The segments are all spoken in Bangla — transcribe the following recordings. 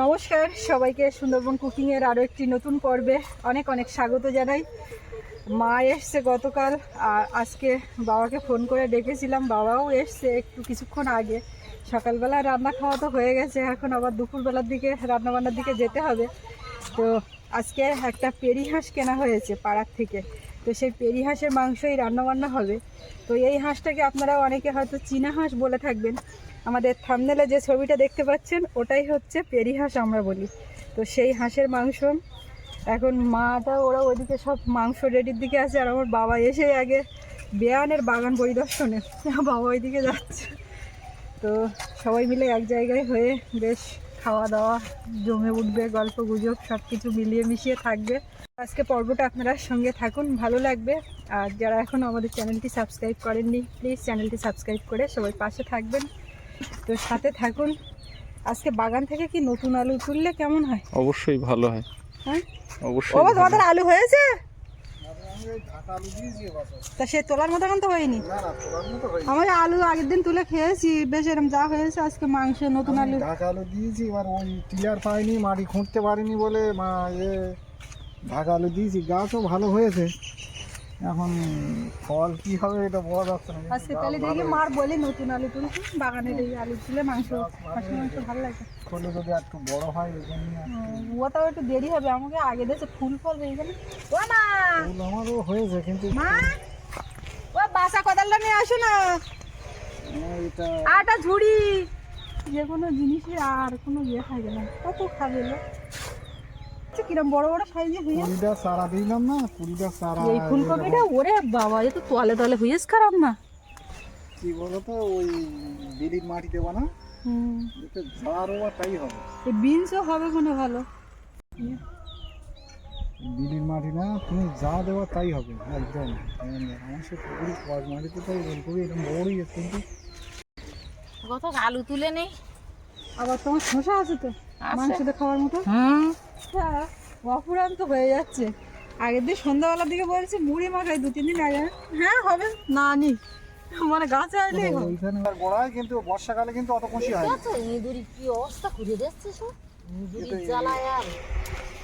নমস্কার, সবাইকে সুন্দরবন কুকিংয়ের আরও একটি নতুন পর্বে অনেক অনেক স্বাগত জানাই। মা এসছে গতকাল, আর আজকে বাবাকে ফোন করে ডেকেছিলাম, বাবাও এসছে একটু কিছুক্ষণ আগে। সকালবেলা রান্না খাওয়া তো হয়ে গেছে, এখন আবার দুপুরবেলার দিকে রান্নাবান্নার দিকে যেতে হবে। তো আজকে একটা পেরি হাঁস কেনা হয়েছে পাড়ার থেকে। তো সেই পেরি হাঁসের মাংসই রান্নাবান্না হবে। তো এই হাঁসটাকে আপনারা অনেকে হয়তো চীনা হাঁস বলে থাকবেন। আমাদের থামনেলে যে ছবিটা দেখতে পাচ্ছেন, ওটাই হচ্ছে পেরি হাঁস আমরা বলি। তো সেই হাঁসের মাংস, এখন মাটা ওরা ওইদিকে সব মাংস রেডির দিকে আছে, আর আমার বাবা এসে আগে বেয়ানের বাগান পরিদর্শনে বাবা ওইদিকে যাচ্ছে। তো সবাই মিলে এক জায়গায় হয়ে বেশ খাওয়া দাওয়া, জমে উঠবে, গল্প গুজব সব কিছু মিলিয়ে মিশিয়ে থাকবে। আজকে পর্বটা আপনারা সঙ্গে থাকুন, ভালো লাগবে। আর যারা এখন আমাদের চ্যানেলটি সাবস্ক্রাইব করেননি প্লিজ চ্যানেলটি সাবস্ক্রাইব করে সবাই পাশে থাকবেন। তো সাথে থাকুন। আজকে বাগান থেকে কি নতুন আলু তুললে কেমন হয়? অবশ্যই ভালো হয়। হ্যাঁ? অবশ্যই তোমাদের আলু হয়েছে? তা সে তোলার মতো এখন তো হয়নি? আমার আলু আগের দিন তুলে খেয়েছি বেশ এরকম যা হয়েছে আজকে মাংস নতুন আলু। ঢাকা আলু দিয়েছি এবার ওই টিলার পাইনি মাটি খুঁড়তে পারিনি বলে মা এ ঢাকা আলু দিয়েছি গাছও ভালো হয়েছে। এখন ফল কি হবে এটা বলা যাচ্ছে না। আজকে তাহলে দেখি মার বলি নতুন আলু তুলছি বাগানের এই আলু তুলে মাংস হাঁসের মাংস ভালো লাগে। ফলে যদি একটু বড় হয় এই জন্য ও তাও একটু দেরি হবে আমাকে আগে দেখে ফুল ফল হয়ে গেলে ও মা! ফুল আমারও হয়েছে কিন্তু মা! ও বাসা কোদালটা নিয়ে আসো না। এটা আটা ঝুড়ি। যে কোনো জিনিসের আর কোনো ইয়ে থাকে না। কত খাবে আচ্ছা, কিরম বড় বড় সাইজে হয়ে কুড়িটা চারা দিলাম না কুড়িটা চারা এই ফুলকপিটা ওরে বাবা এ তো তলে তলে হয়েছে খারাপ না। কি বলতো ওই বিলির মাটি দেবো না? হুম। যারও বা তাই হবে। এই বিনসও হবে মনে ভালো। বিলির মাটি না তুমি যা দেওয়া তাই হবে একদম। আমার সে পুকুরি মাটিতে তাই ফুলকপি এরকম বড়ই কিন্তু। কত আলু তুলে নেই? আবার তোমার শসা আছে তো? মাংস খাওয়ার মতো? হুম। হ্যাঁ অপুরান্ত হয়ে যাচ্ছে। আগের দিন সন্ধ্যাবেলার দিকে বলছি মুড়ি মাখাই দু তিন দিন আগে। হ্যাঁ হবে। না নি মানে গাছে আসলেই হবে। ওইখানে আর বড়াই কিন্তু বর্ষাকালে কিন্তু অত খুশি হয় না। ইঁদুরি কি অবস্থা করে দিচ্ছে সব? ইঁদুরি জ্বালায় আর।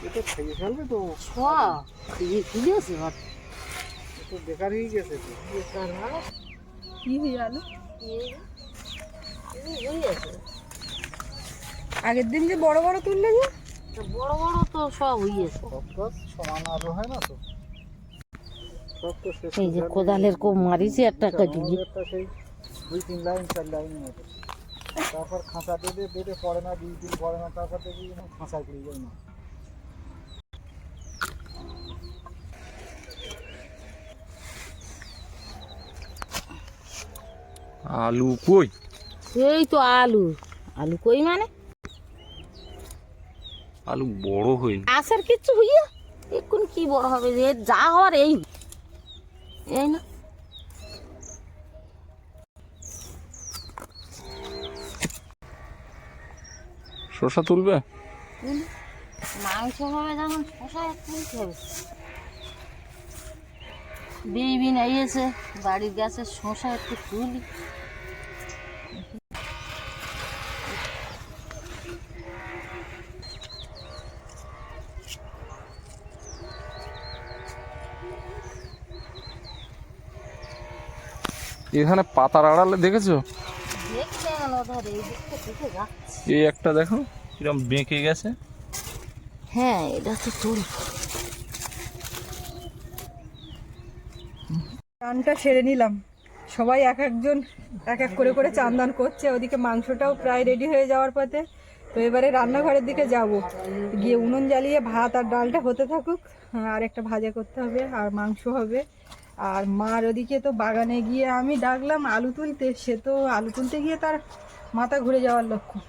এটা খেয়ে ফেলবে তো। সব খেয়ে তুলেছে আর একটু বেকার হয়ে গেছে তো। বেকার মানে? কি হয়ে গেল? হয়েছে আগের দিন যে বড় বড় তুললে যে? বড় বড় তো সব সব সমান হয় না তো? এই যে কোদালের কোপ মারিছে একটা কেটে দুই তিন লাইন চার লাইন মতো তারপর খাঁচা বেঁধে বেঁধে পড়ে না দুই দিন পড়ে না তারপর দেখি খাঁচা যায় না। আলু কই? এই তো আলু। আলু কই মানে? আলু বড় হয়নি কিচ্ছু হইয়া? এখন কি বড় হবে যে? যা হওয়ার এই। এই না। শসা তুলবে? মাংস হবে যখন শশা তুলতে হবে। আইয়েছে বাড়ির গাছের শশা একটু তুলি। এখানে পাতার আড়ালে দেখেছ? এই একটা দেখো কিরম বেঁকে গেছে। হ্যাঁ এটা তো তুলি চানটা সেরে নিলাম। সবাই এক একজন এক এক করে করে চান দান করছে। ওদিকে মাংসটাও প্রায় রেডি হয়ে যাওয়ার পথে। তো এবারে রান্নাঘরের দিকে যাব। গিয়ে উনুন জ্বালিয়ে ভাত আর ডালটা হতে থাকুক। আর একটা ভাজা করতে হবে আর মাংস হবে। আর মার ওদিকে তো বাগানে গিয়ে আমি ডাকলাম, আলু তুলতে। সে তো আলু তুলতে গিয়ে তার মাথা ঘুরে যাওয়ার লক্ষণ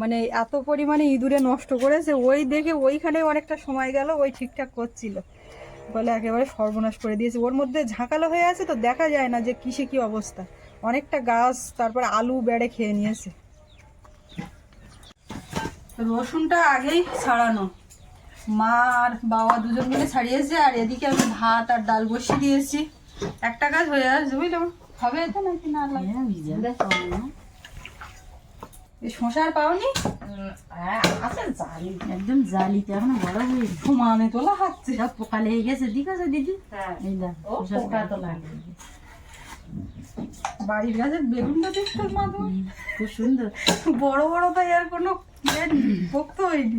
মানে এত পরিমাণে ইঁদুরে নষ্ট করেছে, ওই দেখে ওইখানে অনেকটা সময় গেল, ওই ঠিকঠাক করছিল। বলে একেবারে সর্বনাশ করে দিয়েছে। ওর মধ্যে ঝাঁকালো হয়ে আছে তো দেখা যায় না যে কিসে কি অবস্থা। অনেকটা গাছ, তারপর আলু, বেড়ে খেয়ে নিয়েছে। রসুনটা আগেই ছাড়ানো। মা আর বাবা দুজন মিলে ছাড়িয়েছে আর এদিকে আমি ভাত আর ডাল বসিয়ে দিয়েছি একটা কাজ হয়ে আসছে বুঝলো? হবে তো নাকি না লাগে এই শশা পাওনি? হ্যাঁ একদম জালিতে এখনও বড় হয়ে সমানে তোলা হচ্ছে সব পোকা লেগে গেছে দিক আছে দিদি? হ্যাঁ বাড়ির গাছের বেগুনটা দেখতে মাধব খুব সুন্দর। বড় বড় তাই আর কোনো ইয়ে পোক্ত হয়নি।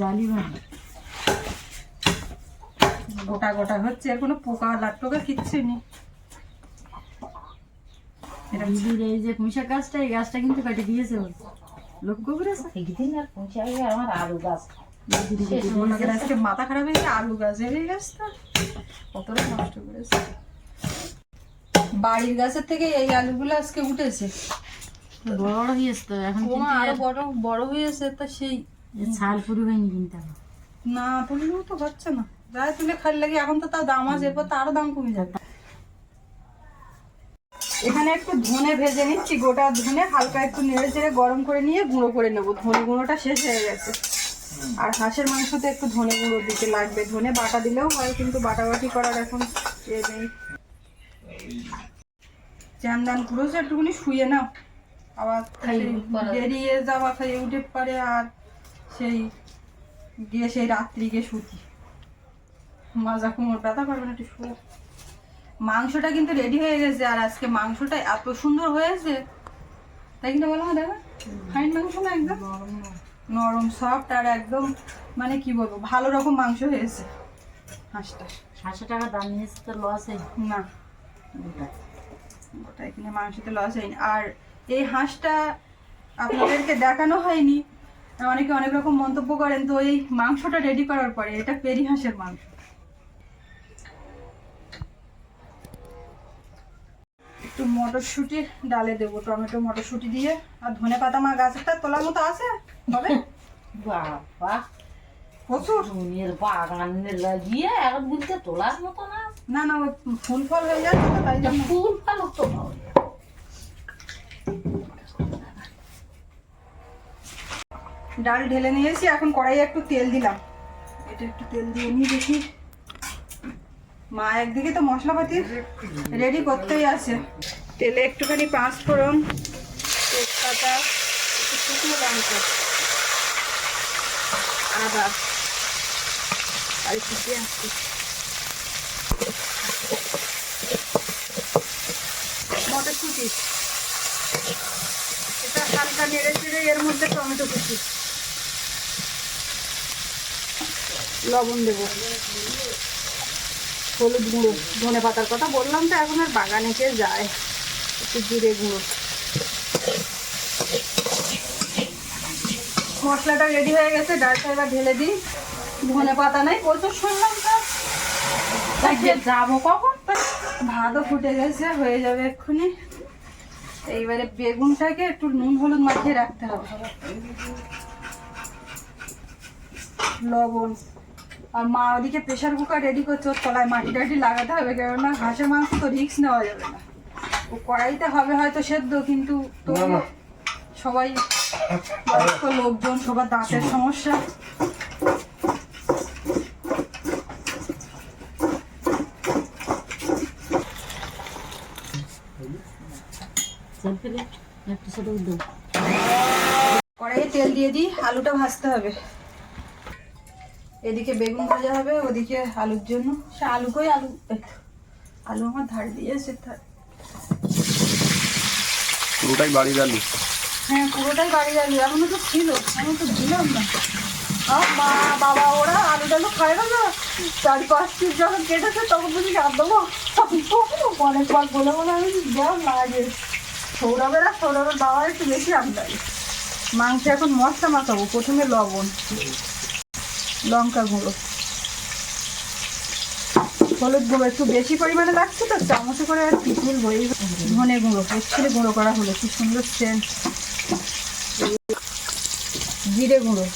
জালি ভালো গোটা গোটা হচ্ছে আর কোনো পোকা লাট্টোকা কিচ্ছু নেই। এই যে পুঁইশাক গাছটা এই গাছটা কিন্তু কেটে দিয়েছে লক্ষ্য করেছে একদিন আর পৌঁছে আমার আলু গাছ। আজকে মাথা খারাপ হয়ে গেছে আলু গাছ এই গাছটা। কতটা নষ্ট করেছে। বাড়ির গাছের থেকে এই আলুগুলো আজকে উঠেছে। বড় বড় হয়েছে তো এখন আরও বড় বড় হয়েছে তো সেই ছাল পুরো হয়নি কিন্তু। না তুললেও তো হচ্ছে না। যাই তুলে খালি লাগে এখন তো তার দাম আছে এরপর তো আরও দাম কমে যাবে। এখানে একটু ধনে ভেজে নিচ্ছি গোটা ধনে হালকা একটু নেড়ে চেড়ে গরম করে নিয়ে গুঁড়ো করে নেব। ধনে গুঁড়োটা শেষ হয়ে গেছে। আর হাঁসের মাংসতে একটু ধনে গুঁড়ো দিতে লাগবে। ধনে বাটা দিলেও হয় কিন্তু বাটাবাটি করার এখন এ নেই। চ্যান দান পুরো একটুখানি শুয়ে নাও। আবার বেরিয়ে যাওয়া খাইয়ে উঠে পারে আর সেই গিয়ে সেই রাত্রি গিয়ে শুতি। মাজা কোমর ব্যথা করবে না একটু শুয়ে মাংসটা কিন্তু রেডি হয়ে গেছে আর আজকে মাংসটা এত সুন্দর হয়েছে। তাই কিন্তু বলো না দেখো ফাইন মাংস না একদম? নরম সফট আর একদম মানে কি বলব ভালো রকম মাংস হয়েছে। হাঁসটা। সাতশো টাকা দাম নিয়েছে তো লসে না। ওটা এখানে মাংসতে লস হয়নি। আর এই হাঁসটা আপনাদেরকে দেখানো হয়নি অনেকে অনেক রকম মন্তব্য করেন তো এই মাংসটা রেডি করার পরে এটা পেরি হাঁসের মাংস। একটু মটরশুঁটি ডালে দেবো টমেটো মটরশুঁটি দিয়ে আর ধনে পাতা মা গাছেরটা তোলার মতো আছে? হবে? বাবা প্রচুর। ধনের বাগানে লাগিয়ে তোলার মতো না? না না ফুল ফল হয়ে যাচ্ছে তো তাই ফুল ফাল তো ডাল ঢেলে নিয়েছি এখন কড়াইয়ে একটু তেল দিলাম। এটা একটু তেল দিয়ে নিই দেখি। মা একদিকে তো মশলাপাতি রেডি করতেই আছে। তেলে একটুখানি পাঁচ ফোড়ন তেজপাতা, একটু শুকনো লঙ্কা, আদা, আর একটু পেঁয়াজ। মটরশুঁটি। এটা হালকা নেড়ে চেড়ে এর মধ্যে টমেটো কুচি। লবণ দেবো। হলুদ গুঁড়ো, ধনে পাতার কথা বললাম তো, এখন আর বাগানে কে যায়। একটু জিরে গুঁড়ো। মশলাটা রেডি হয়ে গেছে ডালটা এবার ঢেলে দিই। ধনে পাতা নাই, প্রচুর শুনলাম তো। যাব কখন? ভাতও ফুটে গেছে, হয়ে যাবে এক্ষুনি। এইবারে বেগুনটাকে একটু নুন হলুদ মাখিয়ে রাখতে হবে। লবণ। আর মা ওদিকে প্রেশার কুকার রেডি করছে ওর তলায় মাটি টাটি লাগাতে হবে কেননা হাঁসের মাংস তো রিস্ক নেওয়া যাবে না। ও কড়াইতে হবে হয়তো সেদ্ধ কিন্তু সবাই বয়স্ক লোকজন সবার দাঁতের সমস্যা। কড়াইয়ে তেল দিয়ে দিই আলুটা ভাজতে হবে। এদিকে বেগুন ভাজা হবে ওদিকে আলুর জন্য। সে আলু এই, আলু আলু আমার ধার দিয়েছে পুরোটাই বাড়ির আলু হ্যাঁ পুরোটাই বাড়ি আলু এখনও তো ছিল আমি তো দিলাম না। মা বাবা ওরা আলু টালু খায় না না চার পাঁচ পিস যখন কেটেছে তখন বুঝি আর দেবো। অনেকবার বলে বলে আমি দেওয়া লাগে সৌরভের আর সৌরভের বাবার একটু বেশি আমদানি মাংস এখন মশলা মাখাবো প্রথমে লবণ। লঙ্কা গুঁড়ো। হলুদ গুঁড়ো একটু বেশি পরিমাণে লাগছে তো, চামচে করে আর পিপুল বই। ধনে গুঁড়ো এক্ষুনি গুঁড়ো করা হলো, কি সুন্দর সেন্ট জিরে গুঁড়ো।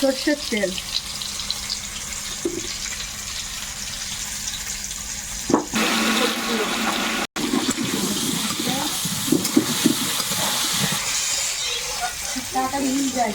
সর্ষের তেল তাড়াতাড়ি মিল যায়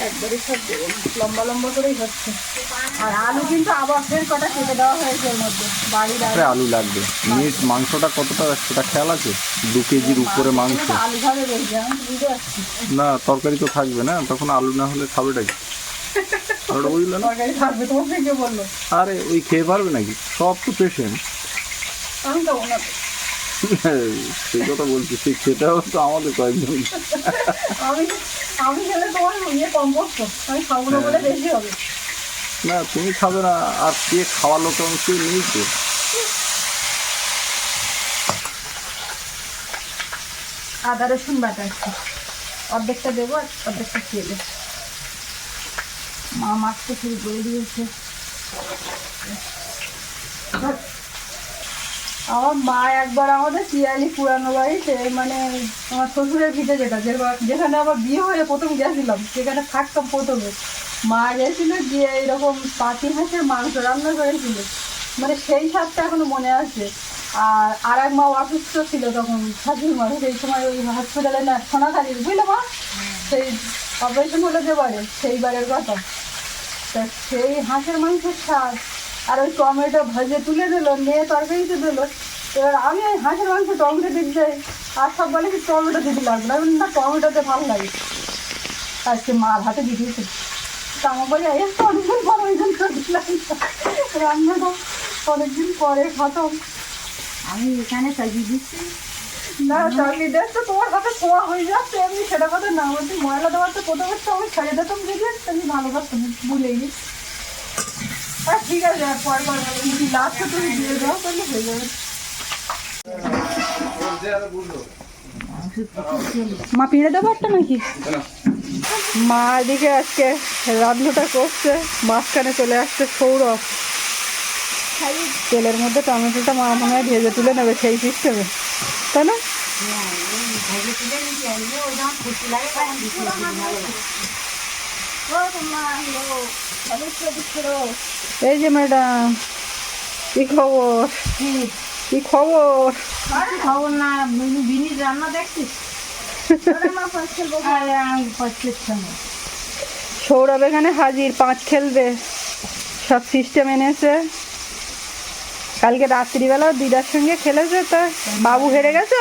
একবারে সব লম্বা লম্বা করেই হচ্ছে। আর আলু কিন্তু আবার ফের কটা কেটে দেওয়া হয়েছে এর মধ্যে বাড়ির আলু। লাগবে। মিট মাংসটা কতটা সেটা খেয়াল আছে? দু কেজির উপরে মাংস। আলু পারছি। না তরকারি তো থাকবে না তখন আলু না হলে খাবেটাই। বুঝলে না? আরে ওই খেয়ে পারবে নাকি? সব তো পেশেন্ট। আমি তো না সেই কথা বলছি সেই খেতে তো আমাদের কয়েকজন। আমি আমি খেলে তোমার ইয়ে কম করতো আমি খাব না বলে বেশি হবে। না তুমি খাবে না আর কে খাওয়ালো তো আমি সেই নেই তো। আদা রসুন বাটা একটু। অর্ধেকটা দেবো আর অর্ধেকটা খেয়ে দেবো মা মাছটা শুরু করে দিয়েছে। আমার মা একবার আমাদের পিয়ালি পুরানো বাড়িতে মানে আমার শ্বশুরের ভিটে যেটা যেখানে আমার বিয়ে হয়ে প্রথম গেছিলাম, সেখানে থাকতাম প্রথমে। মা গেছিল, গিয়ে এরকম পাতি হাঁসের মাংস রান্না করেছিল। মানে সেই স্বাদটা এখনও মনে আছে। আর আর এক মা অসুস্থ ছিল তখন শাশুড়ি মা, সেই সময় ওই হসপিটালে না সোনাখালির বুঝলে মা? সেই অপারেশন হলো যে বারে সেই বারের কথা। তা সেই হাঁসের মাংসের স্বাদ। আর ওই টমেটো ভেজে তুলে দিলো নিয়ে তরকারিতে দিলো। এবার আমি ওই হাঁসের মাংস টমেটো দিতে যাই আর সব বলে কি টমেটো দিতে লাগবে না। না টমেটোতে ভালো লাগে। আজকে মার হাতে দিয়ে দিয়েছে। তা আমার বলি এই তো অনেকদিন পর ওই জন্য করে দিলাম রান্নাটা অনেকদিন পরে খাতাম। আমি এখানে সাজিয়ে দিচ্ছি। না চাকরি দেখছ তোমার হাতে ছোঁয়া হয়ে যাচ্ছে। এমনি সেটা কথা না আমার ময়লা দেওয়ার তো প্রথমে তো আমি ছেড়ে দিতাম দেখে আমি ভালো করতাম নি আর হয়ে মা, পিঁড়ে দেবো একটা নাকি? মা এদিকে আজকে রান্নাটা করছে, মাঝখানে চলে আসছে সৌরভ। তেলের মধ্যে টমেটোটা মা মনে হয় ভেজে তুলে নেবে সেই সিস্টেমে তাই না? এই যে ম্যাডাম কি খবর কি খবর খবর না বিনির রান্না দেখছিস সৌরভ এখানে হাজির পাঁচ খেলবে সব সিস্টেম এনেছে কালকে রাত্রিবেলা দিদার সঙ্গে খেলেছে তো বাবু হেরে গেছো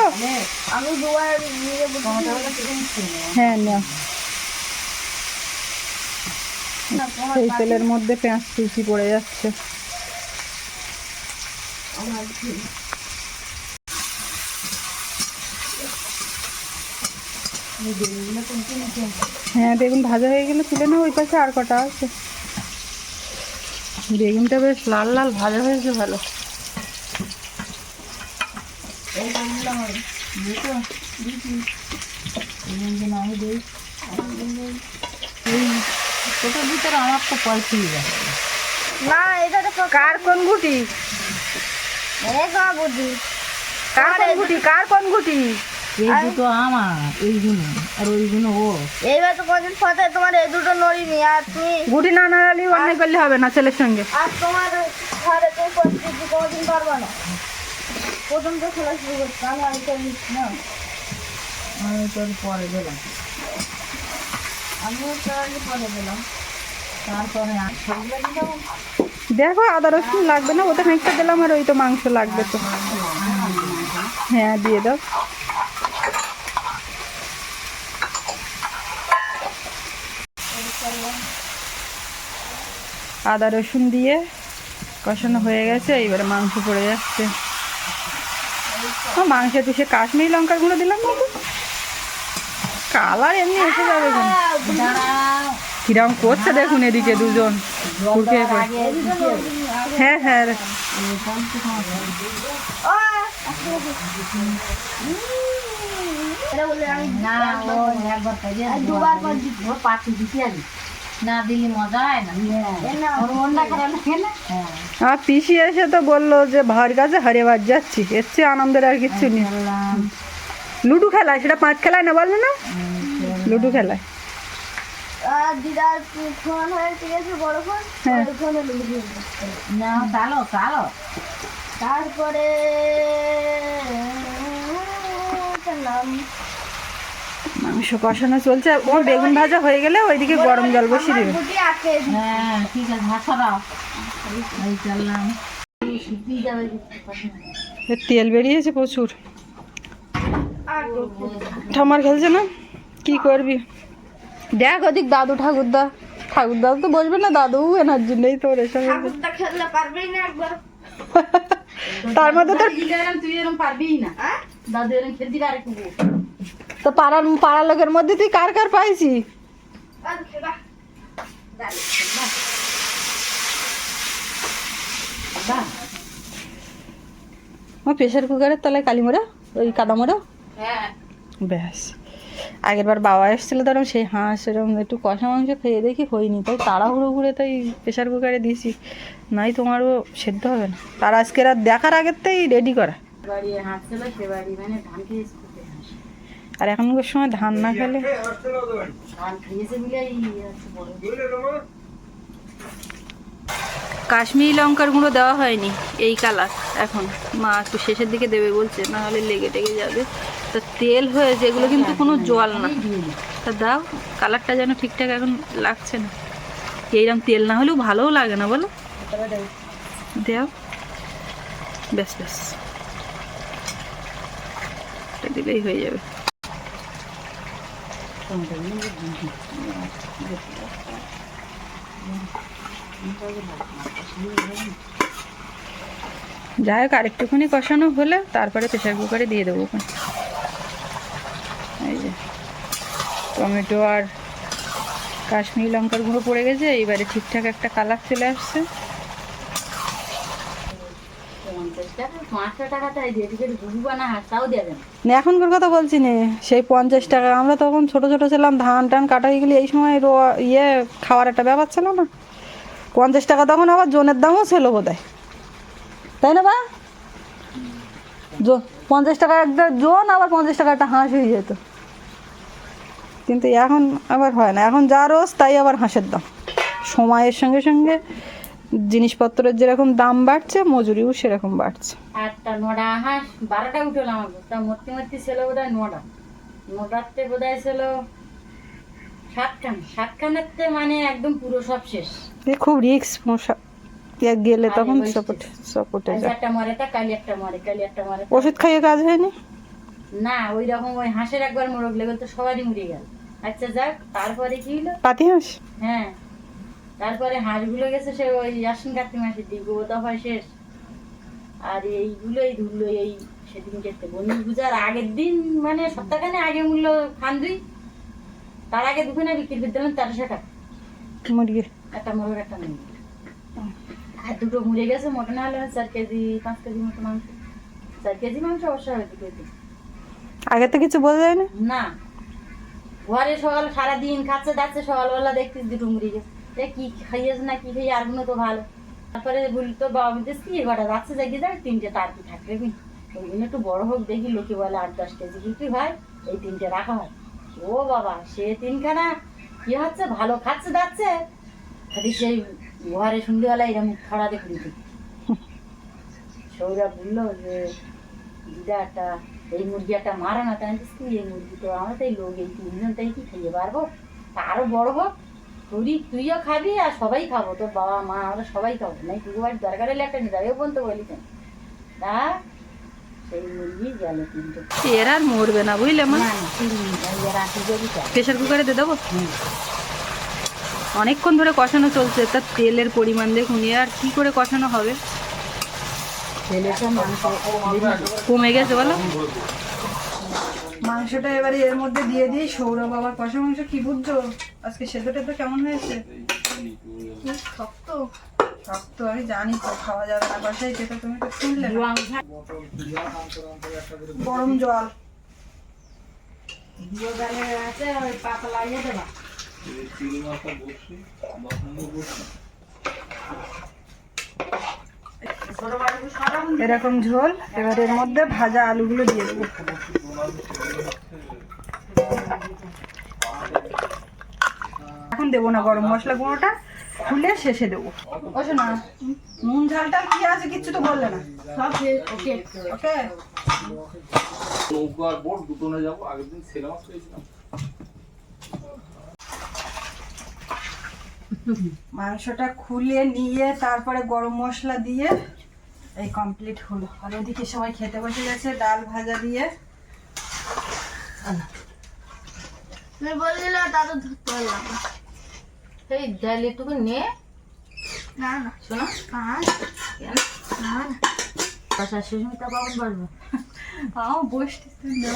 হ্যাঁ না সেই তেলের মধ্যে পেঁয়াজ কুচি পড়ে যাচ্ছে। হ্যাঁ বেগুন ভাজা হয়ে গেলে তুলে না ওই পাশে আর কটা আছে। বেগুনটা বেশ লাল লাল ভাজা হয়েছে ভালো। ওটার ভিতরে আমার তো পয়সাই যাচ্ছে না এটা তো কার কোন গুটি? কার কোন গুটি? কার কোন গুটি? এই দুটো আমার এইগুলো আর ওইগুলো ও। এইবার তো কদিন পরে তোমার এই দুটো নড়িনি আর তুমি গুটি না নাড়ালি অন্যায় করলে হবে না ছেলের সঙ্গে। আর তোমার ঘরে তুমি পরিস্থিতি কোনোদিন পারবে না। প্রথম তো খেলা শুরু করছি আমি আমি তো নিচ্ছি না। আমি তোর পরে দিলাম দেখো আদা রসুন লাগবে না ওটা খানিকটা দিলাম আর ওই তো মাংস লাগবে তো। হ্যাঁ দিয়ে দাও। আদা রসুন দিয়ে কষানো হয়ে গেছে, এইবারে মাংস পড়ে যাচ্ছে। মাংসে তো সে কাশ্মীরি লঙ্কার গুঁড়ো দিলাম না কালার এমনি এসে যাবে কিরম করছে দেখুন এদিকে দুজন। হ্যাঁ হ্যাঁ। পিসি এসে তো বলল যে ভার কাছে হারিয়ে যাচ্ছি। এর চেয়ে আনন্দের আর কিচ্ছু নেই। লুডু খেলা সেটা পাঁচ খেলায় না বলল না? লুডো খেলায়। আর দিদার ফোন হয়ে ঠিক আছে বড় হ্যাঁ। ওই ফোনে লুডো খেলবে। না চালো চালো। তারপরে মাংস কষানো চলছে ও বেগুন ভাজা হয়ে গেলে ওইদিকে গরম জল বসিয়ে দিবে। হ্যাঁ ঠিক আছে তেল বেরিয়েছে প্রচুর। ঠামার খেলছে না? কি করবি? দেখ ওদিক দাদু ঠাকুরদা। ঠাকুরদা তো বসবে না দাদু এনার্জি নেই তোর এসব। খেললে পারবেই না একবার। তার মধ্যে তোর তুই এরকম পারবি না। হ্যাঁ? দাদু এরকম খেলতে খুব তো পাড়ার পাড়ার লোকের মধ্যে তুই কার কার পাইছি? ও প্রেশার কুকারের তলায় কালিমোড়া ওই কাদামোড়া? ব্যাস। আগের বার বাবা এসেছিল তখন সেই হাঁস এরকম একটু কষা মাংস খেয়ে দেখি হয়নি। তাই তাড়াহুড়ো করে তাই প্রেশার কুকারে দিয়েছি। নাই তোমারও সেদ্ধ হবে না। তার আজকে রাত দেখার আগের তাই রেডি করা। মানে আর এখনকার সময় ধান না খেলে ধান খেয়েছে বলে এই আছে বড় কাশ্মীরি লঙ্কার গুঁড়ো দেওয়া হয়নি এই কালার। এখন মা একটু শেষের দিকে দেবে বলছে না হলে লেগে টেগে যাবে। তা তেল হয়েছে এগুলো কিন্তু কোনো জল না। তা দাও কালারটা যেন ঠিকঠাক এখন লাগছে না। এইরকম তেল না হলেও ভালোও লাগে না বলো। দেও। ব্যাস ব্যাস। দিলেই হয়ে যাবে। যাই হোক আরেকটুখানি কষানো হলে তারপরে প্রেশার কুকারে দিয়ে দেবো ওখানে। এই যে টমেটো আর কাশ্মীরি লঙ্কার গুঁড়ো পড়ে গেছে এইবারে ঠিকঠাক একটা কালার চলে আসছে। এখনকার কথা বলছি না সেই পঞ্চাশ টাকা আমরা তখন ছোট ছোট ছিলাম ধান টান কাটা হয়ে গেলে এই সময় রো ইয়ে খাওয়ার একটা ব্যাপার ছিল না। পঞ্চাশ টাকা তখন আবার জোনের দামও ছিল বোধ তাই। না বা? পঞ্চাশ টাকা একটা জোন, আবার পঞ্চাশ টাকা একটা হাঁস হয়ে যেত। কিন্তু এখন আবার হয় না। এখন যা রোজ তাই আবার হাঁসের দাম। সময়ের সঙ্গে সঙ্গে জিনিসপত্রের যেরকম দাম বাড়ছে, মজুরিও সেরকম বাড়ছে। আটটা নটা হাঁস, বারোটা ছিল বোধ হয় নটা নটাতে বোধ হয় ছিল সাতখান মানে একদম পুরো সব শেষ। এ খুব রিক্স মশা ইয়া গেলে তখন সপোর্ট সপোর্টে যায় একটা মরে তা কালি একটা মরে কালি একটা মরে ওষুধ খাইয়ে কাজ হয়নি? না ওই রকম ওই হাঁসের একবার মোরগ লেগে তো সবারই মরে গেল। আচ্ছা যাক তারপরে কি হলো? পাতি হাঁস? হ্যাঁ। তারপরে হাঁসগুলো গেছে সে ওই আশ্বিন কার্তিক মাসের দিকে ও তো হয় শেষ। আর এইগুলোই ধুলো এই সেদিন যেতে বন্ধু পূজার আগের দিন মানে সপ্তাহখানে আগে মূল্য খান দুই। তার আগে দুখানে বিক্রি করে দিলাম তেরোশো টাকা মুরগি একটা মোরগ একটা মুরগি আর দুটো মরে গেছে মটন হলে চার কেজি পাঁচ কেজি মতো মাংস। চার কেজি মাংস অবশ্যই হয়তো কেজি। আগে তো কিছু বোঝা যায় না। না ঘরে সকাল সারাদিন খাচ্ছে যাচ্ছে সকালবেলা দেখতিস দুটো মুড়ি গেছে। এ কি খাইয়েছে না কি খাইয়ে আর তো ভালো। তারপরে বলি তোর বাবা বলতেস কি কটা যাচ্ছে দেখি যাক তিনটে তার কি থাকবে ওইগুলো একটু বড় হোক দেখি লোকে বলে আট দশ কেজি বিক্রি হয় এই তিনটে রাখা হয়। ও বাবা, সে তিনখানা, কি হচ্ছে? ভালো খাচ্ছে যাচ্ছে? খালি সেই ঘরে সন্ধ্যেবেলা এরকম ছড়া দেখে দিতে সৌরভ বলল যে, দিদা একটা, এই মুরগি একটা মারা না, তাই তুই এই মুরগি তো আমরা তো এই লোক, এই তিনজন তাই কি খেয়ে পারব? তা আরও বড় হোক তুই তুইও খাবি আর সবাই খাব। তোর বাবা, মা, আমরা সবাই খাব। নাই তুই বাড়ির দরকার হলে একটা নিতে হবে পর্যন্ত বলি তা সেই মুরগি গেল কিন্তু এর আর মরবে না বুঝলে মা প্রেশার কুকারে দিয়ে দেবো অনেকক্ষণ ধরে কষানো চলছে তার তেলের পরিমাণ দেখুন এ আর কি করে কষানো হবে মাংস কমে গেছে বলো মাংসটা এবারে এর মধ্যে দিয়ে দিই সৌরভ আবার কষা মাংস কি বুঝছ আজকে সেদ্ধ তো কেমন হয়েছে শক্ত শক্ত আমি জানি তো, খাওয়া যাবে না, বাসায় যেটা তুমি তো শুনলে গরম জল। এরকম ঝোল, এবার এর মধ্যে ভাজা আলুগুলো দিয়ে দেবো। এখন দেবো না গরম মশলা গুঁড়োটা খুলে শেষে দেবো। নুন ঝালটা কি আছে কিচ্ছু তো বললে না। সব ওকে ওকে। নৌকা আর বোট যাব আগের দিন ছেলে মাছ মাংসটা খুলে নিয়ে তারপরে গরম মশলা দিয়ে এই কমপ্লিট হলো। আর ওদিকে সবাই খেতে বসে গেছে ডাল ভাজা দিয়ে। তুমি বলছিলে দাদা ধরতে পারলাম। এই ডাল একটুকু নে। না না। শোনো। কেন? না না। আচ্ছা সুস্মিতা কখন বলব তাও বসতে না।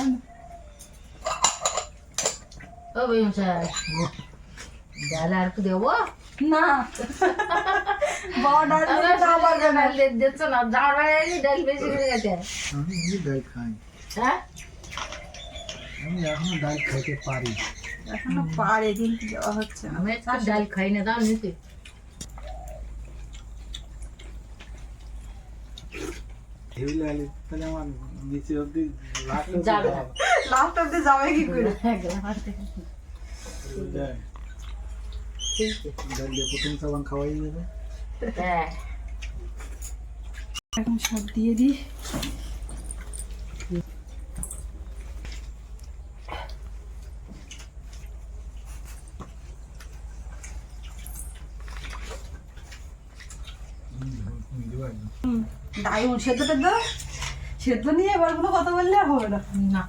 ও বিমসার ডাল আর একটু দেবো? না। বাবা ডাল ডাল দিচ্ছ না ডাল বেশি করে গেছে। আমি ডাল খাই। হ্যাঁ? আমি এখনও ডাল খাইতে পারি। এখনও পারে কিন্তু দেওয়া হচ্ছে না। আমি আজকে ডাল খাই না দাও নিতে। তাহলে আমার নিচে অব্দি লাস্ট অব্দি যাবে। কি করে? ডাল দিয়ে প্রথম সাবান খাওয়াই যাবে। হ্যাঁ। এখন সব দিয়ে দিই। দায়ুন সেদ্ধটা দাও সেদ্ধ নিয়ে এবার কোনো কথা বললে আর হবে না। না।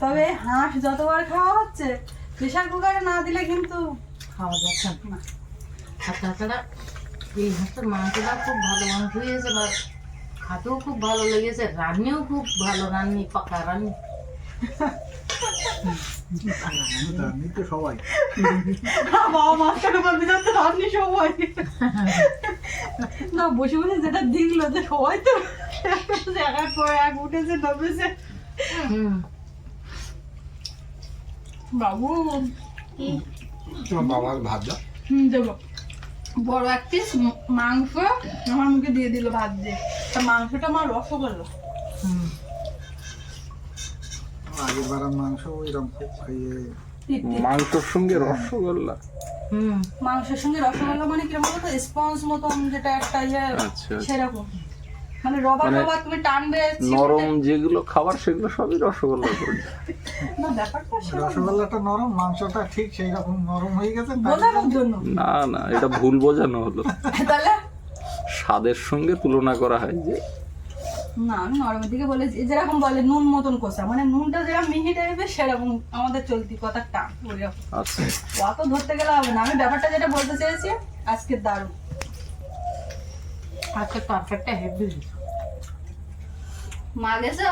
তবে হাঁস যতবার খাওয়া হচ্ছে প্রেশার কুকারে না দিলে কিন্তু খাওয়া যাচ্ছে না। আর তাছাড়া এই হাঁসটার মাংসটা খুব ভালো মাংস হয়েছে বা খাতেও খুব ভালো লেগেছে রান্নিও খুব ভালো রান্নি পাকা রান্নি। আমি তো সবাই বাবা মাছটাকে বলতে যাচ্ছে রান্নি সবাই না বসে বসে যেটা দিল যে সবাই তো একের পর এক উঠেছে নবেছে বাবু। তোমার বাবার ভাত দাও। হুম দেবো। বড় এক পিস মাংস। আমার মুখে দিয়ে দিল ভাত দিয়ে। তা মাংসটা আমার রসগোল্লা। হুম। আগের মাংস ওইরকম খুব খাইয়ে মাংসর সঙ্গে রসগোল্লা। হুম মাংসের সঙ্গে রসগোল্লা মানে কীরকম বলতো স্পঞ্জ মতন যেটা একটা ইয়ে আচ্ছা সেরকম। মানে রবার মানে রবার তুমি টানবে নরম যেগুলো খাবার সেগুলো সবই রসগোল্লা করে না ব্যাপারটা রসগোল্লাটা নরম মাংসটা ঠিক সেই রকম নরম হয়ে গেছে বোঝানোর জন্য। না না এটা ভুল বোঝানো হলো। তাহলে? স্বাদের সঙ্গে তুলনা করা হয় যে না আমি নরমের দিকে বলে যেরকম বলে নুন মতন কষা মানে নুনটা যেরকম মিহি টাইপের সেরকম আমাদের চলতি কথা টান ওইরকম আচ্ছা। অত ধরতে গেলে হবে না। আমি ব্যাপারটা যেটা বলতে চেয়েছি আজকে দারুণ। আজকে তরকারিটা হেভি মা গেছো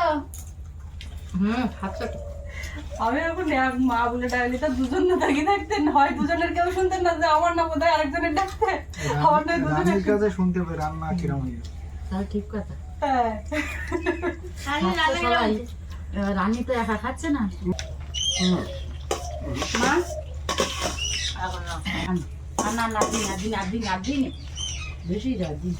হুম খাচ্ছে আমি এখন মা বলে ডাকলিটা দুজন না থাকি থাকতেন হয় দুজনের কেউ শুনতেন না যে আমার না বোধহয় আরেকজনের ডাকতে? আমার নয় দুজনের কাছে শুনতে হবে রান্না কিরম হয়ে তাহলে ঠিক কথা। হ্যাঁ। রান্নি তো একা খাচ্ছে না। না না না দিন আর দিন আর দিন আর দিন। বেশি যা দিন।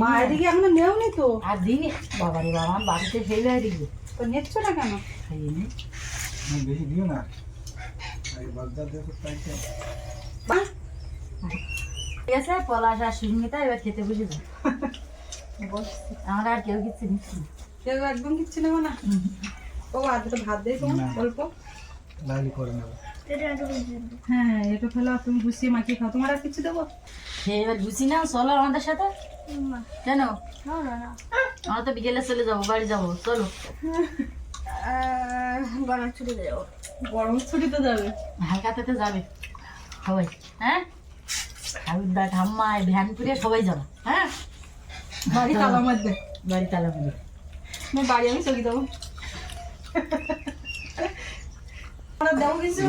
মা এদিকে এখনও নেওনি তো? আর দিন। বাবারে বাবা বাড়িতে সেই গিয়ে তো নেচ্ছ না কেন? বেশি দিও না। বাজার দেখো ঠিক পলাশ আর সুস্মিতা এবার খেতে বসে যাও আমার আর কেউ কিছু নিচ্ছি না। কেউ একদম কিচ্ছু নেব না? ও আজ তো ভাত দিয়ে তোমার না। অল্প? লাইলি করে নেব। হ্যাঁ এটা ফেলো তুমি গুছিয়ে মাখিয়ে খাও। তোমার আর কিছু দেবো? এবার গুছি নাও চলো আমাদের সাথে। কেন? না, না, না। আমরা তো বিকেলে চলে যাব বাড়ি যাব চলো। আহ, ছুটিতে যাব গরম ছুটিতে যাবে। হালকাতে যাবে। সবাই হ্যাঁ? ঠাকুরদা ঠাম্মা ভ্যান করে সবাই যাব হ্যাঁ? বাড়ি তালা মধ্যে বাড়ি তালা মেরে বাড়ি আমি চলে দেবো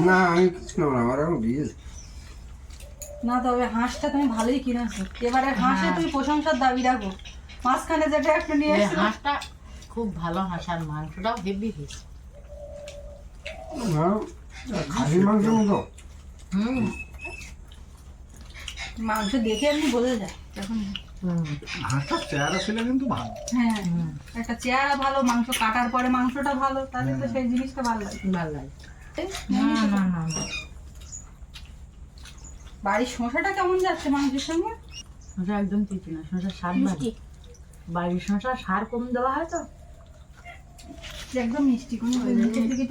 না আমি কিছু না আমার এখন বিয়ে। না তবে হাঁসটা তুমি ভালোই কিনেছো। এবারে হাঁসে তুমি প্রশংসার দাবি রাখো। মাঝখানে যেটা একটু নিয়ে এই হাঁসটা খুব ভালো হাঁস আর মাংসটাও হেভি হয়েছে খাসির মাংসের মতো। হুম। মাংস দেখে এমনি বোঝা যায় তখন হুম। চেহারা ছিল কিন্তু ভালো। হ্যাঁ একটা চেহারা ভালো মাংস কাটার পরে মাংসটা ভালো তাহলে তো সেই জিনিসটা ভালো লাগে। ভালো লাগে। না না না না। বাড়ির শশাটা কেমন যাচ্ছে সঙ্গে? শশা একদম তিতি না শশা স্বাদ ভালো বাড়ির শশা সার কম দেওয়া হয় তো। একদম মিষ্টি কোনো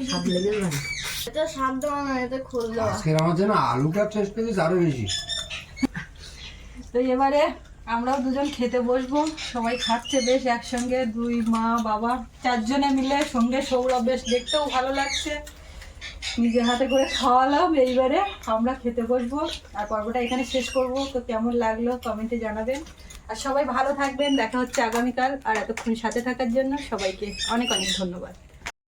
স্বাদ লেগে যায়। এটা স্বাদ দেওয়া না এটা খোল দেওয়া। আজকের আমার যেন আলুটা আরও বেশি। তো এবারে আমরাও দুজন খেতে বসবো। সবাই খাচ্ছে বেশ একসঙ্গে, দুই মা, বাবা, চারজনে মিলে সঙ্গে সৌরভ বেশ দেখতেও ভালো লাগছে। নিজের হাতে করে খাওয়ালাম, এইবারে আমরা খেতে বসবো। আর পর্বটা এখানে শেষ করব। তো কেমন লাগল কমেন্টে জানাবেন। আর সবাই ভালো থাকবেন, দেখা হচ্ছে আগামীকাল। আর এতক্ষণ সাথে থাকার জন্য সবাইকে অনেক অনেক ধন্যবাদ।